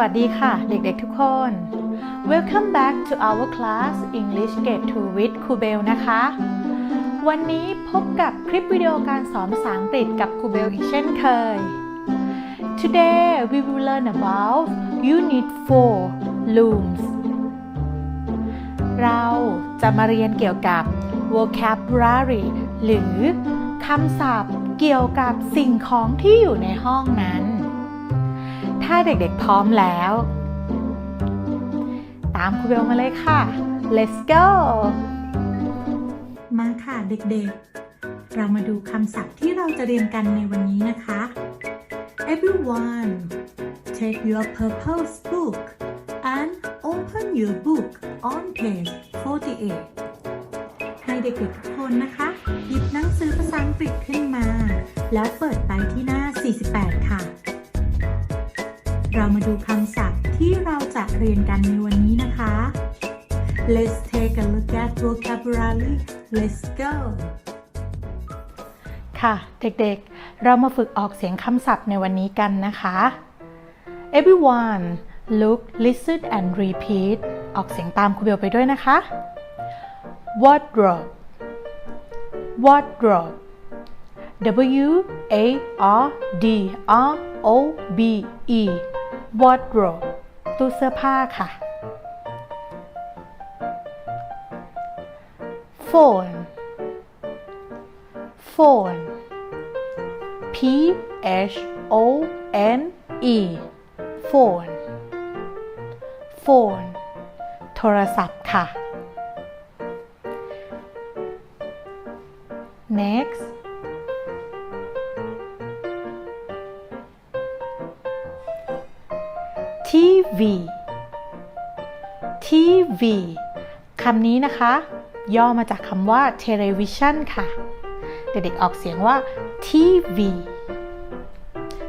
วัสดีค่ะ เด็กๆทุกคน Welcome back to our class English Grade 2 with ครูเบลนะคะ วันนี้พบกับคลิปวิดีโอการสอนภาษาอังกฤษกับครูเบลอีกเช่นเคย Today we will learn about Unit 4 Looms เราจะมาเรียนเกี่ยวกับ vocabulary หรือคำศัพท์เกี่ยวกับสิ่งของที่อยู่ในห้องนั้น ถ้าเด็กๆพร้อมแล้ว ตามครูเบลมาเลยค่ะ let's go มาค่ะเด็กๆ เรามาดูคำศัพท์ที่เราจะเรียนกันในวันนี้นะคะ Everyone take your purpose book and open your book on page 48 ให้เด็กๆทุกคนนะคะ หยิบหนังสือภาษาอังกฤษขึ้นมา แล้วเปิดไปที่หน้า 48 ค่ะ เรียนกันในวันนี้นะคะ Let's take a look at vocabulary. Let's go. ค่ะ เด็กๆ เรามาฝึกออกเสียงคำศัพท์ในวันนี้กันนะคะ Everyone look listen and repeat ออกเสียงตามครูเบลไปด้วยนะคะ Wardrobe Wardrobe W A R D R O B E Wardrobe ตู้เสื้อผ้าค่ะ Phone phone P H O N E phone phone โทรศัพท์ค่ะ นะคะ ย่อมาจากคำว่า television ค่ะ เด็กๆออกเสียงว่า TV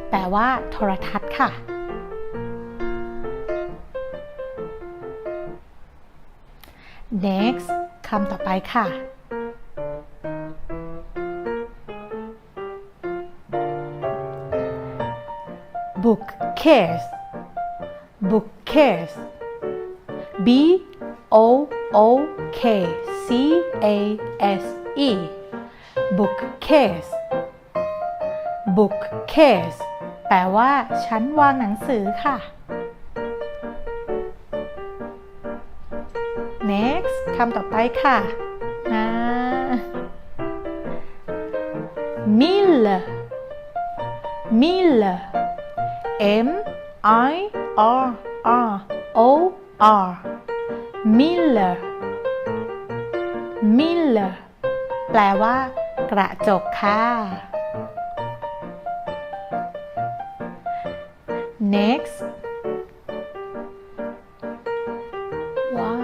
แปลว่า โทรทัศน์ค่ะ next คำต่อไปค่ะ bookcase bookcase B O O K C A S E bookcase bookcase แปลว่า ชั้นวางหนังสือค่ะ next คำต่อไปค่ะนะ miller miller M I R R O R miller miller แปลว่า กระจกค่ะ next ว้า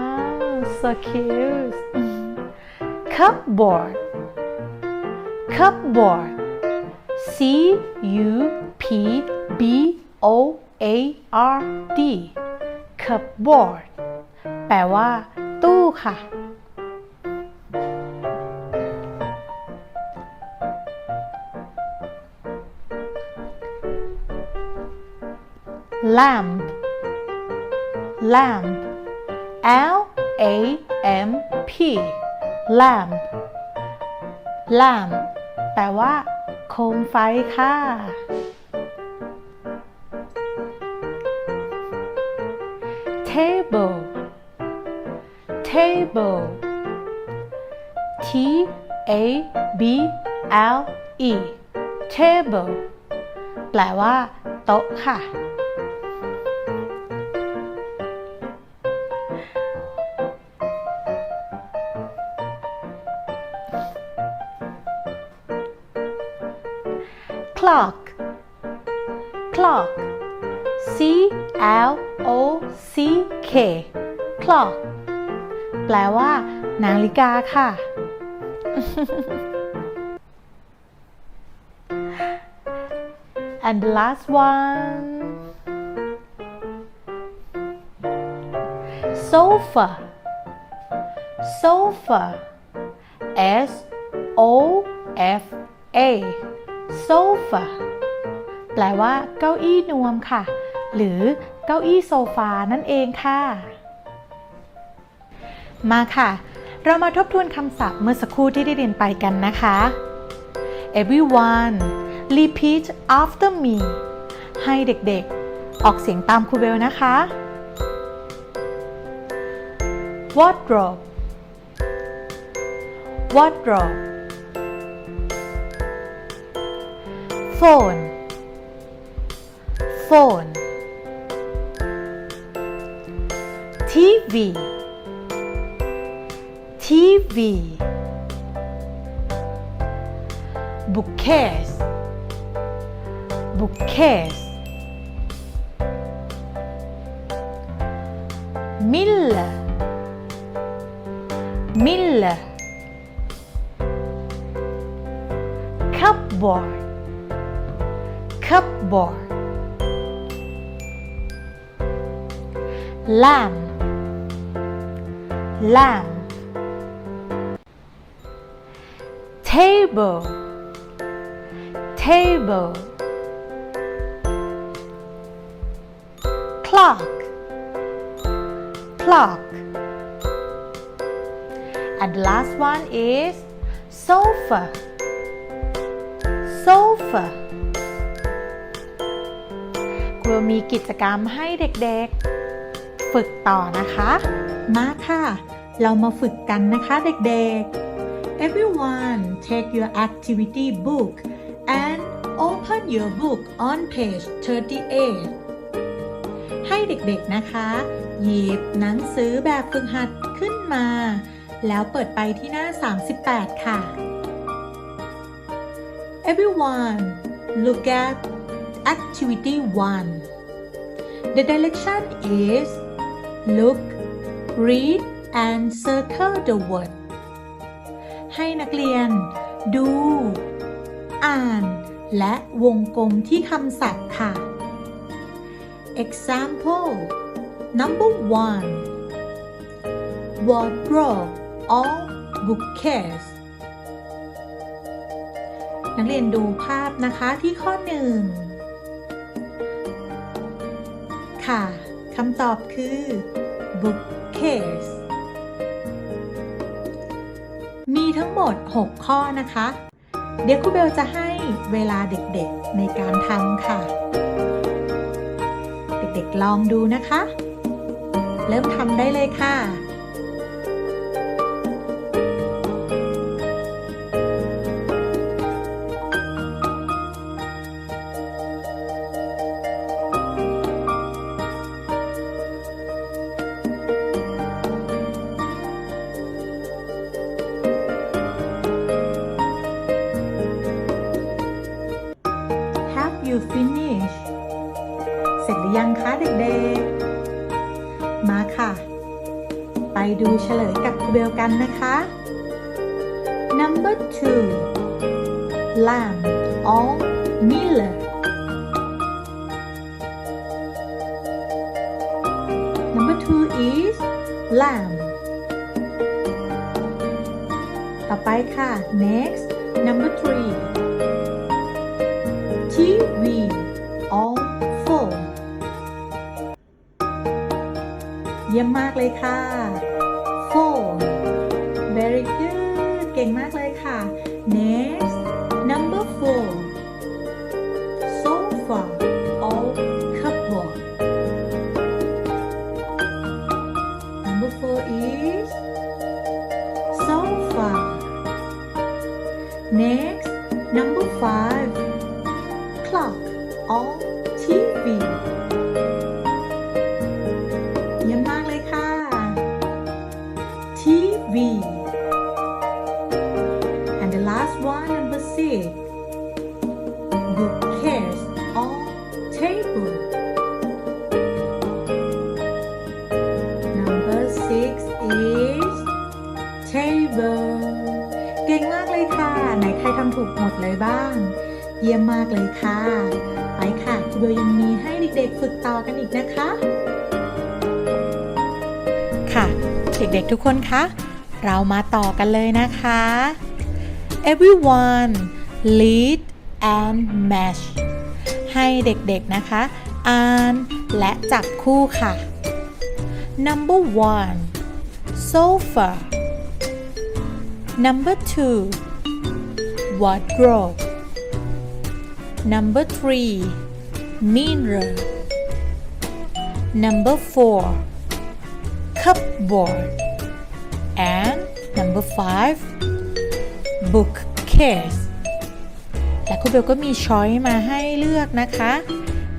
ว so cute cupboard cupboard C U P B O A R D cupboard แปลว่า ตู้ค่ะ lamp lamp L A M P lamp lamp แปลว่า โคมไฟค่ะ table table T A B L E table แปลว่า โต๊ะค่ะ clock clock C L O C K clock แปลว่า นาฬิกาค่ะ and the last one sofa sofa S O F A sofa แปลว่าเก้าอี้นวมค่ะ หรือเก้าอี้โซฟานั่นเองค่ะ มาค่ะ เรามาทบทวนคำศัพท์เมื่อสักครู่ที่ได้เรียนไปกันนะคะ everyone repeat after me ให้เด็กๆ ออกเสียงตามครูเบลนะคะ wardrobe wardrobe phone phone TV TV bookcase. Bookcase. Miller. Miller. Cupboard. Cupboard. Lamp. Lamp table table clock clock and last one is sofa sofa ครูมีกิจกรรมให้เด็กๆ ฝึกต่อนะคะ มาค่ะ เรามาฝึกกันนะคะเด็กๆ Everyone take your activity book and open your book on page 38 ให้เด็กๆนะคะ หยิบหนังสือแบบฝึกหัดขึ้นมา แล้วเปิดไปที่หน้า 38 ค่ะ Everyone look at activity 1 The direction is look read and circle the word ให้นักเรียน ดู อ่าน และวงกลมที่คำศัพท์ค่ะ Example Number one Wardrobe or bookcase นักเรียนดูภาพนะคะที่ข้อหนึ่งค่ะคำตอบคือ bookcase ทั้งหมด 6 ข้อนะคะ เดี๋ยวครูเบลจะให้เวลาเด็กๆในการทำค่ะ เด็กๆลองดูนะคะ เริ่มทำได้เลยค่ะ Number two Lamb or Miller Number two is lamb ต่อไปค่ะ next number three TV or phone เยี่ยมมากเลยค่ะ phone very good เก่งมากเลยค่ะ เยี่ยมมากเลยค่ะ TV and the last one number six bookcase or table number six is table เก่งมากเลยค่ะ ไหนใครทำถูกหมดเลยบ้าง เยี่ยมมากเลยค่ะ ไปค่ะครูเบลยังมีให้เด็กๆฝึกต่อกันอีกนะคะ ด็กๆทุกคนคะ เรามาต่อกันเลยนะคะ everyone lead and match ให้เด็กๆนะคะ อ่านและจับคู่ค่ะ number one sofa number two wardrobe number three mirror number four cupboard and number five bookcase และคุณเบลก็มีช้อยมาให้เลือกนะคะ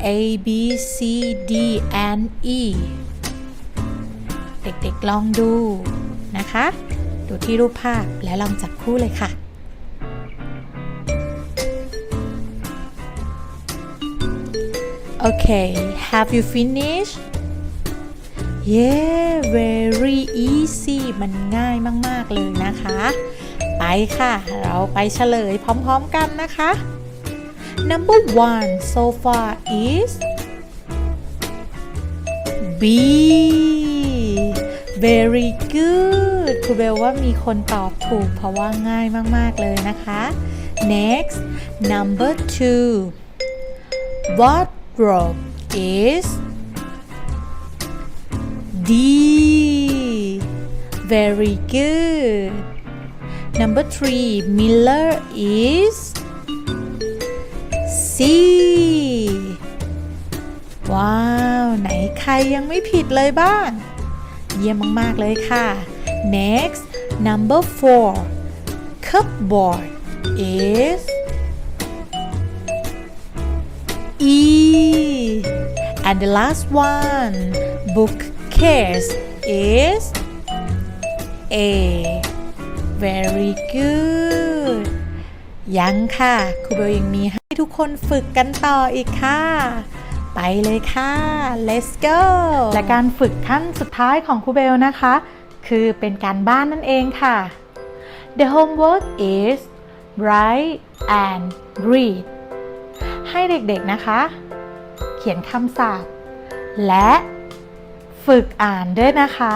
A B C D and E เด็กๆลองดูนะคะ ดูที่รูปภาพและลองจับคู่เลยค่ะ Okay have you finished Yeah very easy มันง่ายมาก ๆ เลยนะคะ ไปค่ะ เราไปเฉลยพร้อม ๆ กันนะคะ Number one so far is B very good ครูเบลว่ามีคนตอบถูกเพราะว่าง่ายมาก ๆ เลยนะคะ next number two wardrobe is D very good number three Miller is C ว้าว ไหนใครยังไม่ผิดเลยบ้าง เยี่ยมมาก ๆ เลยค่ะ next number four cupboard is E and the last one book case is A very good ยังค่ะครูเบลยังมีให้ทุกคนฝึกกันต่ออีกค่ะ ไปเลยค่ะ let's go และการฝึกขั้นสุดท้ายของครูเบลนะคะ คือเป็นการบ้านนั่นเองค่ะ the homework is write and read ให้เด็กๆนะคะ เขียนคำศัพท์ และ ฝึกอ่านด้วยนะคะ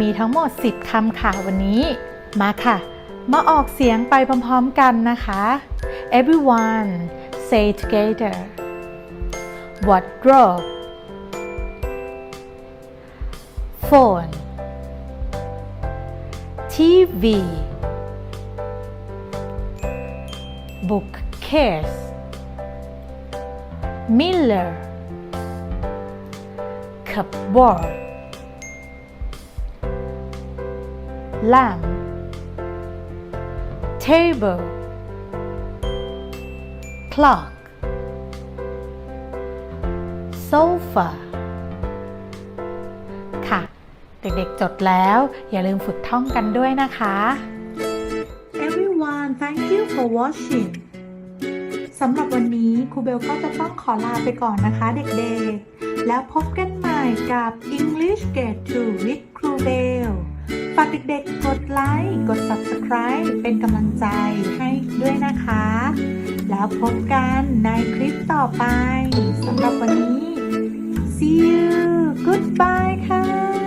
มีทั้งหมด 10คำค่ะวันนี้ มาค่ะ มาออกเสียงไปพร้อมๆกันนะคะ everyone say together wardrobe phone TV bookcase cup bar lamp table clock sofa ค่ะ เด็กๆจดแล้ว อย่าลืมฝึกท่องกันด้วยนะคะ Everyone thank you for watching สำหรับวันนี้ครูเบลก็จะต้องขอลาไปก่อนนะคะเด็กๆ แล้วพบกันใหม่กับ English Get To with ครูเบลฝากเด็กๆ กดไลค์ กด subscribe เป็นกำลังใจให้ด้วยนะคะ แล้วพบกันในคลิปต่อไปสำหรับวันนี้ see you goodbye ค่ะ